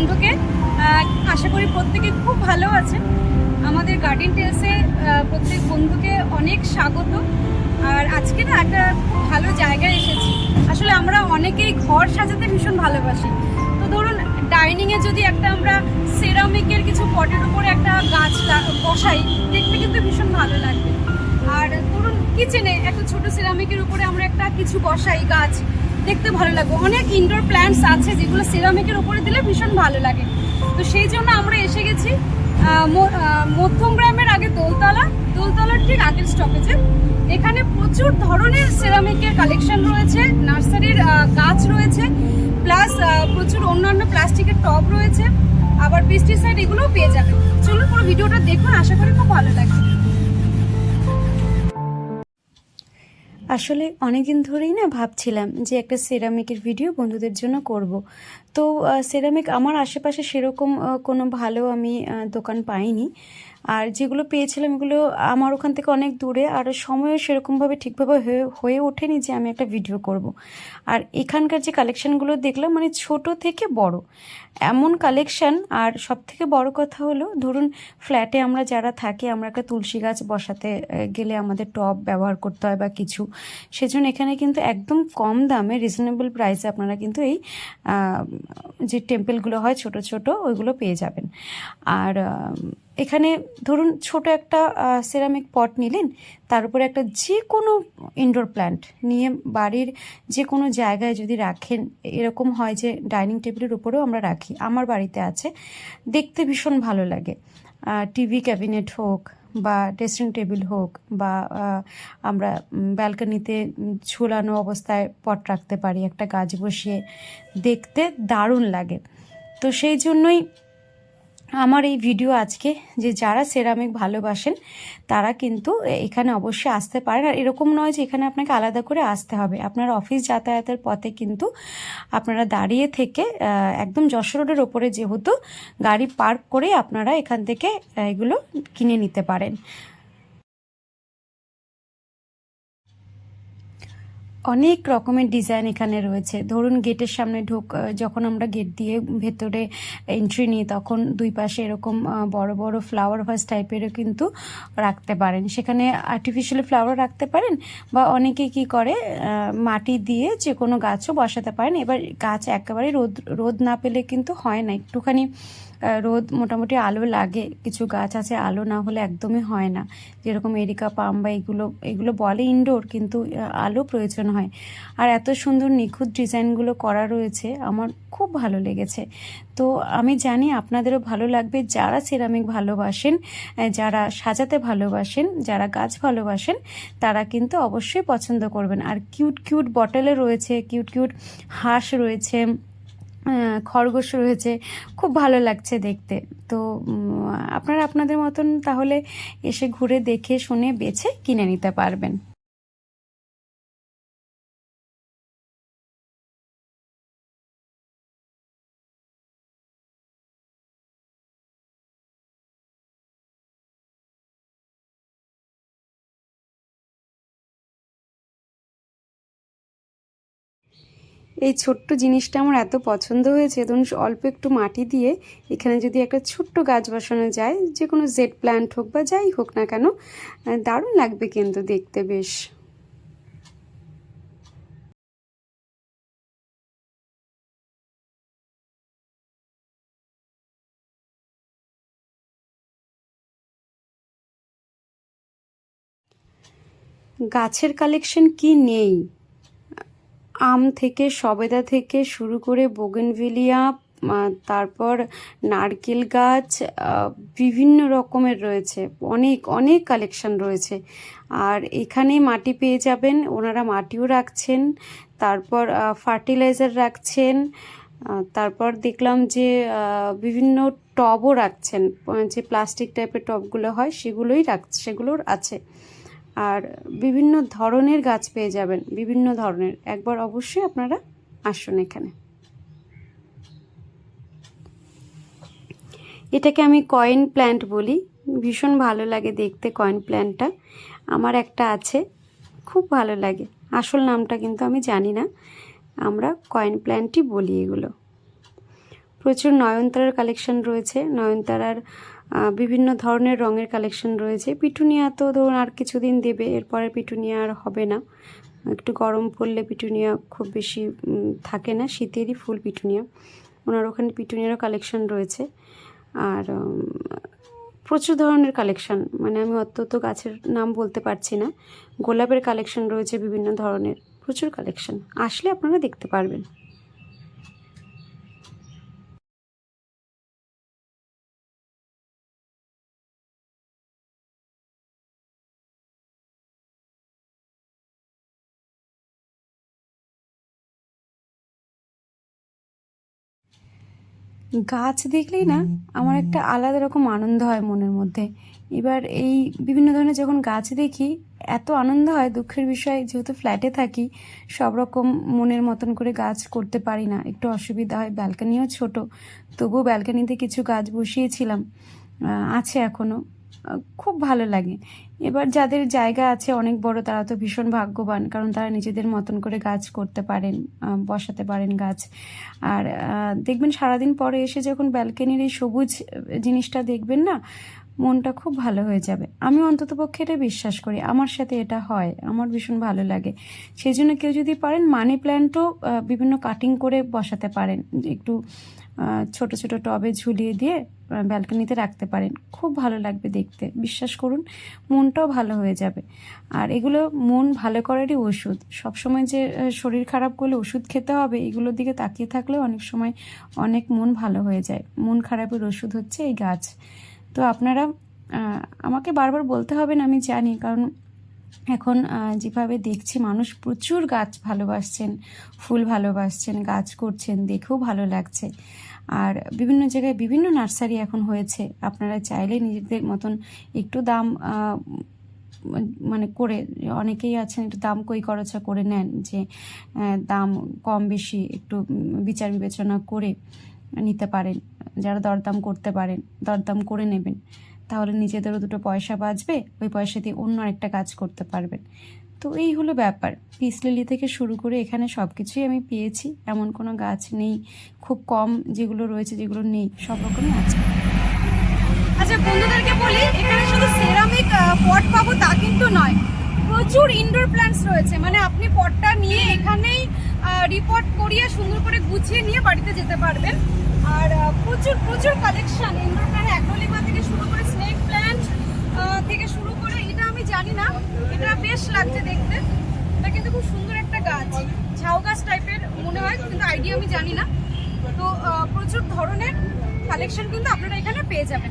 বন্ধুকে আশা করি প্রত্যেকে খুব ভালো আছে আমাদের গার্ডেন টেলসে প্রত্যেক বন্ধুকে অনেক স্বাগত। আর আজকে না একটা খুব ভালো জায়গায় এসেছি। আসলে আমরা অনেকেই ঘর সাজাতে ভীষণ ভালোবাসি। তো ধরুন ডাইনিংয়ে যদি একটা আমরা সেরামিকের কিছু পটের উপরে একটা গাছ বসাই, দেখতে কিন্তু ভীষণ ভালো লাগবে। আর ধরুন কিচেনে একটা ছোট সিরামিকের উপরে আমরা একটা কিছু বসাই গাছ দেখতে ভালো লাগবে। অনেক ইনডোর প্ল্যান্টস আছে যেগুলো সিরামিকের উপরে দিলে ভীষণ ভালো লাগে। তো সেই জন্য আমরা এসে গেছি মধ্যম গ্রামের আগে দোলতলা। দোলতলার ঠিক আগের স্টপেজে এখানে প্রচুর ধরনের সিরামিকের কালেকশন রয়েছে, নার্সারির গাছ রয়েছে প্লাস প্রচুর অন্যান্য প্লাস্টিকের টব রয়েছে। আবার পেস্টিসাইড এগুলোও পেয়ে যাবেন। চলুন পুরো ভিডিওটা দেখুন, আশা করি খুব ভালো লাগবে। আসলে অনেক দিন ধরেই না ভাবছিলাম যে একটা সেরামিকের ভিডিও বন্ধুদের জন্য করব। তো সেরামিক আমার আশেপাশে সেরকম কোনো ভালো আমি দোকান পাইনি। আর যেগুলো পেয়েছিলাম এগুলো আমার ওখান থেকে অনেক দূরে, আর সময়ও সেরকমভাবে ঠিকভাবে হয়ে হয়ে ওঠেনি যে আমি একটা ভিডিও করব। আর এখানকার যে কালেকশানগুলো দেখলাম মানে ছোট থেকে বড়, এমন কালেকশান আর সব থেকে বড় কথা হলো, ধরুন ফ্ল্যাটে আমরা যারা থাকি, আমরা একটা তুলসী গাছ বসাতে গেলে আমাদের টব ব্যবহার করতে হয় বা কিছু, সেজন্য এখানে কিন্তু একদম কম দামে রিজনেবল প্রাইসে আপনারা কিন্তু এই যে টেম্পেলগুলো হয় ছোট ছোট, ওইগুলো পেয়ে যাবেন আর এখানে ধরুন ছোট একটা সেরামিক পট নিলেন, তার উপরে একটা যে কোনো ইনডোর প্ল্যান্ট নিয়ে বাড়ির যে কোনো জায়গায় যদি রাখেন, এরকম হয় যে ডাইনিং টেবিলের উপরেও আমরা রাখি। আমার বাড়িতে আছে, দেখতে ভীষণ ভালো লাগে। টিভি ক্যাবিনেট হোক বা ড্রেসিং টেবিল হোক বা আমরা ব্যালকনিতে ঝুলানো অবস্থায় পট রাখতে পারি, একটা গাছ বসিয়ে দেখতে দারুণ লাগে। তো সেই জন্যই আমার এই ভিডিও আজকে যে যারা সেরামিক ভালোবাসেন, তারা কিন্তু এখানে অবশ্যই আসতে পারেন। আর এরকম নয় যে এখানে আপনাকে আলাদা করে আসতে হবে। আপনার অফিস যাতায়াতের পথে কিন্তু আপনারা দাঁড়িয়ে থেকে একদম যশোর রোডের ওপরে যেহেতু গাড়ি পার্ক করে আপনারা এখান থেকে এগুলো কিনে নিতে পারেন। অনেক রকমের ডিজাইন এখানে রয়েছে। ধরুন গেটের সামনে ঢোক যখন আমরা গেট দিয়ে ভেতরে এন্ট্রি নিই, তখন দুই পাশে এরকম বড় বড় ফ্লাওয়ার ভাস টাইপেরও কিন্তু রাখতে পারেন। সেখানে আর্টিফিশিয়াল ফ্লাওয়ার রাখতে পারেন বা অনেকে কি করে মাটি দিয়ে যে কোনো গাছও বসাতে পারেন। এবার গাছ একেবারে রোদ রোদ না পেলে কিন্তু হয় না। একটুখানি রোদ মোটামুটি আলো লাগে, কিছু গাছ আছে আলো না হলে একদমই হয় না। যেরকম এরিকা পাম বা এগুলো এগুলো বলে ইনডোর কিন্তু আলো প্রয়োজন হয়। আর এত সুন্দর নিখুঁত ডিজাইনগুলো করা রয়েছে, আমার খুব ভালো লেগেছে। তো আমি জানি আপনাদেরও ভালো লাগবে, যারা সিরামিক ভালোবাসেন যারা সাজাতে ভালোবাসেন, যারা গাছ ভালোবাসেন, তারা কিন্তু অবশ্যই পছন্দ করবেন। আর কিউট কিউট বটলে রয়েছে, কিউট কিউট হাঁস রয়েছে খরগোশ রয়েছে, খুব ভালো লাগছে দেখতে। তো আপনারা আপনাদের মতন তাহলে এসে ঘুরে দেখে, শুনে, বেছে কিনে নিতে পারবেন। এই ছোট্ট জিনিসটা আমার এত পছন্দ হয়েছে। ধরুন, অল্প একটু মাটি দিয়ে এখানে যদি একটা ছোট্ট গাছ বসানো যায় যে কোনো জেড প্ল্যান্ট হোক বা যাই হোক না কেন দারুণ লাগবে কিন্তু দেখতে বেশ। গাছের কালেকশন কি নেই? আম থেকে সবেদা থেকে শুরু করে বোগেনভিলিয়া তারপর নারকেল গাছ বিভিন্ন রকমের রয়েছে। অনেক অনেক কালেকশন রয়েছে। আর এখানে মাটি পেয়ে যাবেন। ওনারা মাটিও রাখছেন। তারপর ফার্টিলাইজার রাখছেন। তারপর দেখলাম যে বিভিন্ন টবও রাখছেন। যে প্লাস্টিক টাইপের টবগুলো হয়, সেগুলোই রাখ, সেগুলোর আছে। আর বিভিন্ন ধরনের গাছ পেয়ে যাবেন, বিভিন্ন ধরনের। একবার অবশ্যই আপনারা আসুন এখানে। এটাকে আমি কয়েন প্ল্যান্ট বলি। ভীষণ ভালো লাগে দেখতে কয়েন প্ল্যান্টটা। আমার একটা আছে, খুব ভালো লাগে। আসল নামটা কিন্তু আমি জানি না। আমরা কয়েন প্ল্যান্টই বলি এগুলো। প্রচুর নয়নতারার কালেকশন রয়েছে। নয়নতারার বিভিন্ন ধরনের রঙের কালেকশন রয়েছে। পিটুনিয়া তো ধরুন আর কিছুদিন দেবে, এরপরে পিটুনিয়া আর হবে না। একটু গরম পড়লে পিটুনিয়া খুব বেশি থাকে না, শীতেরই ফুল পিটুনিয়া। ওনার ওখানে পিটুনিয়ারও কালেকশন রয়েছে। আর প্রচুর ধরনের কালেকশন মানে আমি অত তো গাছের নাম বলতে পারছি না। গোলাপের কালেকশন রয়েছে বিভিন্ন ধরনের, প্রচুর কালেকশন আসলে আপনারা দেখতে পারবেন। গাছ দেখলেই না আমার একটা আলাদা রকম আনন্দ হয় মনের মধ্যে। এবার এই বিভিন্ন ধরনের যখন গাছ দেখি এত আনন্দ হয় দুঃখের বিষয় যেহেতু ফ্ল্যাটে থাকি সব রকম মনের মতন করে গাছ করতে পারি না। একটু অসুবিধা হয় ব্যালকানিও ছোট তবুও ব্যালকানিতে কিছু গাছ বসিয়েছিলাম আছে এখনও খুব ভালো লাগে। এবার যাদের জায়গা আছে অনেক বড়, তারা তো ভীষণ ভাগ্যবান, কারণ তারা নিজেদের মতন করে গাছ করতে পারেন বসাতে পারেন গাছ। আর দেখবেন সারাদিন পরে এসে যখন ব্যালকনির এই সবুজ জিনিসটা দেখবেন না, মনটা খুব ভালো হয়ে যাবে। আমি অন্তত পক্ষে এটা বিশ্বাস করি, আমার সাথে এটা হয়, আমার ভীষণ ভালো লাগে। সেই জন্য কেউ যদি পারেন মানি প্ল্যান্টও বিভিন্ন কাটিং করে বসাতে পারেন। একটু ছোট ছোট টবে ঝুলিয়ে দিয়ে ব্যালকনিতে রাখতে পারেন। খুব ভালো লাগবে দেখতে। বিশ্বাস করুন, মনটাও ভালো হয়ে যাবে। আর এগুলো মন ভালো করারই ওষুধ। সবসময় যে শরীর খারাপ করলে ওষুধ খেতে হবে, এগুলোর দিকে তাকিয়ে থাকলেও অনেক সময় অনেক মন ভালো হয়ে যায়। মন খারাপের ওষুধ হচ্ছে এই গাছ। তো আপনারা আমাকে বারবার বলতে হবে না, আমি জানি, কারণ এখন যেভাবে দেখছি, মানুষ প্রচুর গাছ ভালোবাসছেন, ফুল ভালোবাসছেন, গাছ করছেন, দেখেও ভালো লাগছে। আর বিভিন্ন জায়গায় বিভিন্ন নার্সারি এখন হয়েছে। আপনারা চাইলে নিজেদের মতন একটু দাম মানে করে, অনেকেই আছেন একটু দাম কই খরচা করে নেন যে দাম কম বেশি একটু বিচার বিবেচনা করে নিতে পারেন। যারা দরদাম করতে পারেন, দরদাম করে নেবেন। তাহলে নিজেদেরও দুটো পয়সা বাঁচবে, ওই পয়সা দিয়ে অন্য আরেকটা কাজ করতে পারবেন। তো এই হলো ব্যাপার। পিস লিলি থেকে শুরু করে এখানে সব কিছুই আমি পেয়েছি। এমন কোনো গাছ নেই, খুব কম যেগুলো রয়েছে যেগুলো নেই, সব রকমই আছে। আচ্ছা বন্ধুদেরকে বলি, এখানে শুধু সেরামিক পট পাবো তা কিন্তু নয়, প্রচুর ইনডোর প্ল্যান্টস রয়েছে। মানে আপনি পটটা নিয়ে এখানেই রিপোর্ট করিয়ে সুন্দর করে গুছিয়ে নিয়ে বাড়িতে যেতে পারবেন। আর প্রচুর প্রচুর কালেকশন ইনডোর প্ল্যান্ট অ্যাগ্রোলিমা থেকে শুরু করে স্নেক প্ল্যান্ট থেকে শুরু করে এটা আমি জানি না এটা বেশ লাগছে দেখতে। এটা কিন্তু খুব সুন্দর একটা গাছ। ঝাউ গাছ টাইপের মনে হয়, কিন্তু আইডিয়া আমি জানি না। তো প্রচুর ধরনের কালেকশন কিন্তু আপনারা এখানে পেয়ে যাবেন।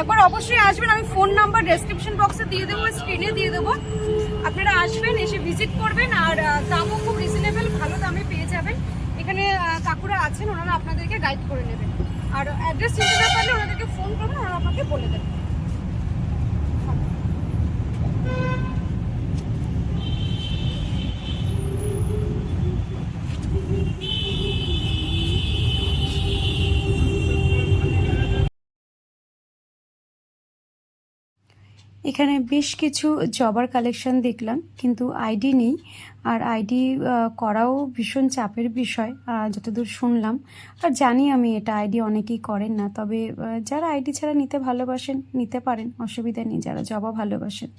একবার অবশ্যই আসবেন, আমি ফোন নাম্বার ডেসক্রিপশন বক্সে দিয়ে দেবো স্ক্রিনে দিয়ে দেবো। আপনারা আসবেন, এসে ভিজিট করবেন, আর দামও খুব রিজনেবল ভালো দামে পেয়ে যাবেন। এখানে কাকুরা আছেন, ওনারা আপনাদেরকে গাইড করে নেবেন। আর অ্যাড্রেস চিনতে না পারলে ওনাদেরকে ফোন করবেন, ওনারা আপনাকে বলে দেবেন। এখানে বেশ কিছু জবার কালেকশন দেখলাম, কিন্তু আইডি নেই। আর আইডি করাও ভীষণ চাপের বিষয় যতদূর শুনলাম। আর জানি আমি এটা আইডি অনেকেই করেন না, তবে যারা আইডি ছাড়া নিতে ভালোবাসেন, নিতে পারেন, অসুবিধা নেই, যারা জবা ভালোবাসেন।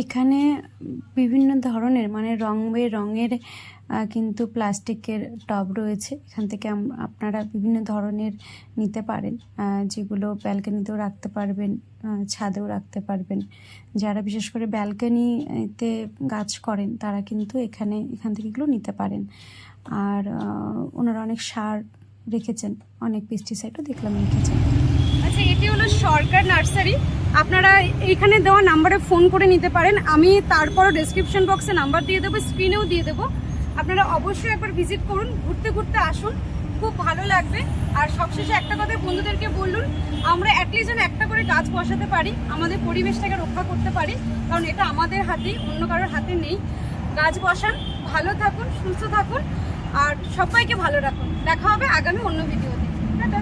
এখানে বিভিন্ন ধরনের মানে রং রঙের কিন্তু প্লাস্টিকের টব রয়েছে। এখান থেকে আপনারা বিভিন্ন ধরনের নিতে পারেন যেগুলো ব্যালকনিতেও রাখতে পারবেন ছাদেও রাখতে পারবেন। যারা বিশেষ করে ব্যালকনিতে গাছ করেন, তারা কিন্তু এখানে, এখান থেকে এগুলো নিতে পারেন। আর ওনারা অনেক সার রেখেছেন, অনেক পেস্টিসাইডও দেখলাম রেখেছেন। আচ্ছা এটি হলো সরকার নার্সারি। আপনারা এইখানে দেওয়া নাম্বারে ফোন করে নিতে পারেন। আমি তারপরও ডেসক্রিপশন বক্সে নাম্বার দিয়ে দেবো স্ক্রিনেও দিয়ে দেবো। আপনারা অবশ্যই একবার ভিজিট করুন, ঘুরতে ঘুরতে আসুন। খুব ভালো লাগবে। আর সবশেষে একটা কথা বন্ধুদেরকে বলুন আমরা অ্যাটলিস্ট যেন একটা করে গাছ বসাতে পারি, আমাদের পরিবেশটাকে রক্ষা করতে পারি। কারণ এটা আমাদের হাতেই অন্য কারোর হাতে নেই। গাছ বসান, ভালো থাকুন, সুস্থ থাকুন। আর সবাইকে ভালো রাখুন। দেখা হবে আগামী অন্য ভিডিওতে টাটা।